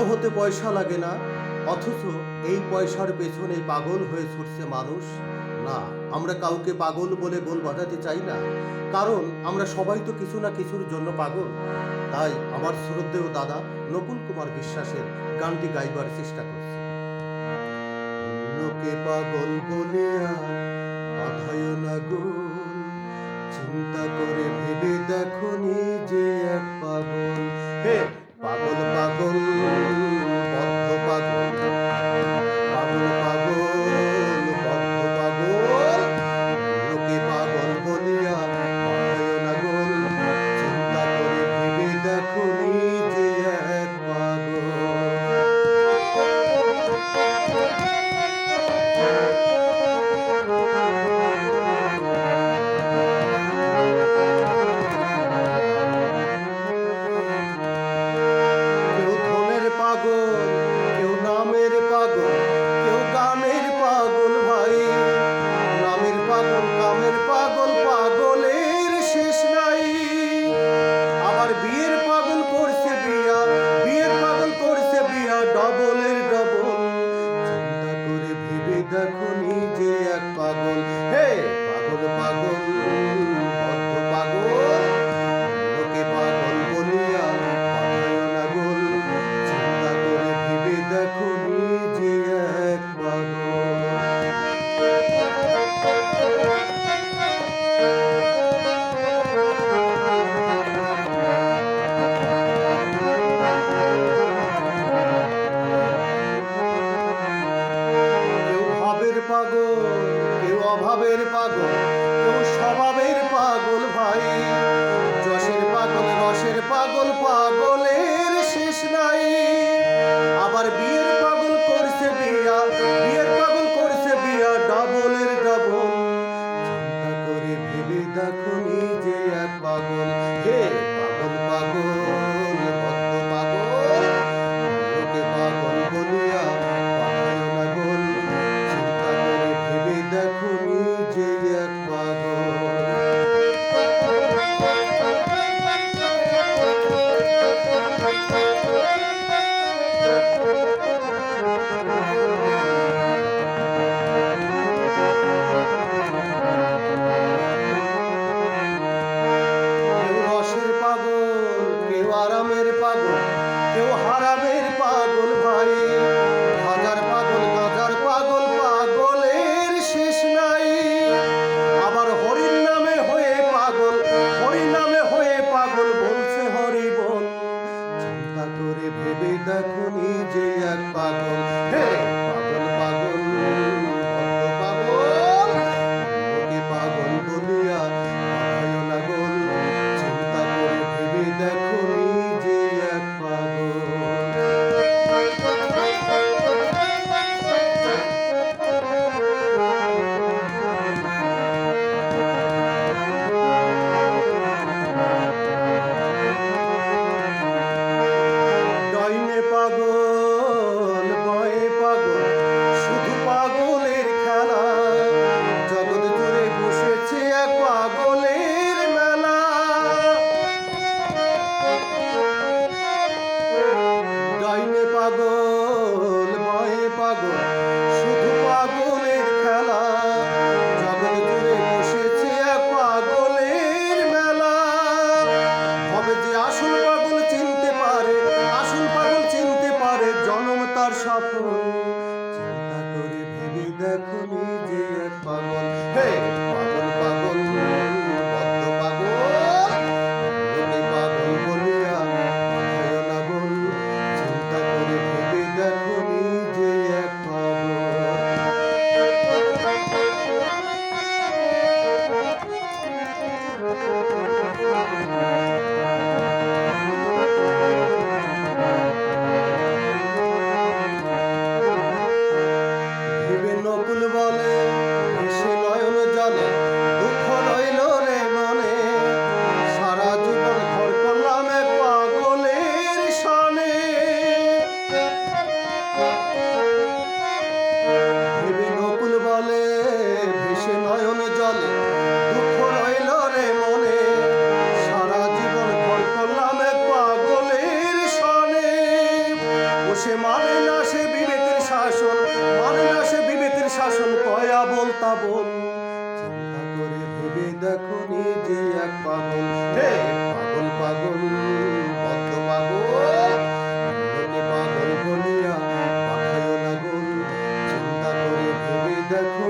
বড় হতে পয়সা লাগে না, অথচ এই পয়সার পেছনে পাগল হয়ে ছুটছে মানুষ। না, আমরা কাউকে পাগল বলে গোল বাঁধাতে চাই না, কারণ আমরা সবাই তো কিছু না কিছুর জন্য পাগল। তাই আমার শ্রদ্ধেয় দাদা নকুল কুমার বিশ্বাসের গানটি গাইবার চেষ্টা করছি। লোকে পাগল বলে চিন্তা করে ভেবে দেখো নিজে এক পাগল। হে, পাগল পাগল। হে পাগল পাগল বদ্ধ পাগল। লোকে পাগল বলিয়া চিন্তা করে ভেবে দেখো দেখো নিজে এক পাগল। আমি যে এক পাগল। হে পাগল পাগল, বদ্ধ পাগল। লোকে পাগল বলিয়া হয় না বল চিন্তা করে ভেবে দেখো নিজে এক পাগল। দেখো নিজে এক পাগল। হে পাগল পাগল পদ্ম পাগল পাগল বলিয়া পাঠায় লাগল চিন্তা করে ভেবে দেখো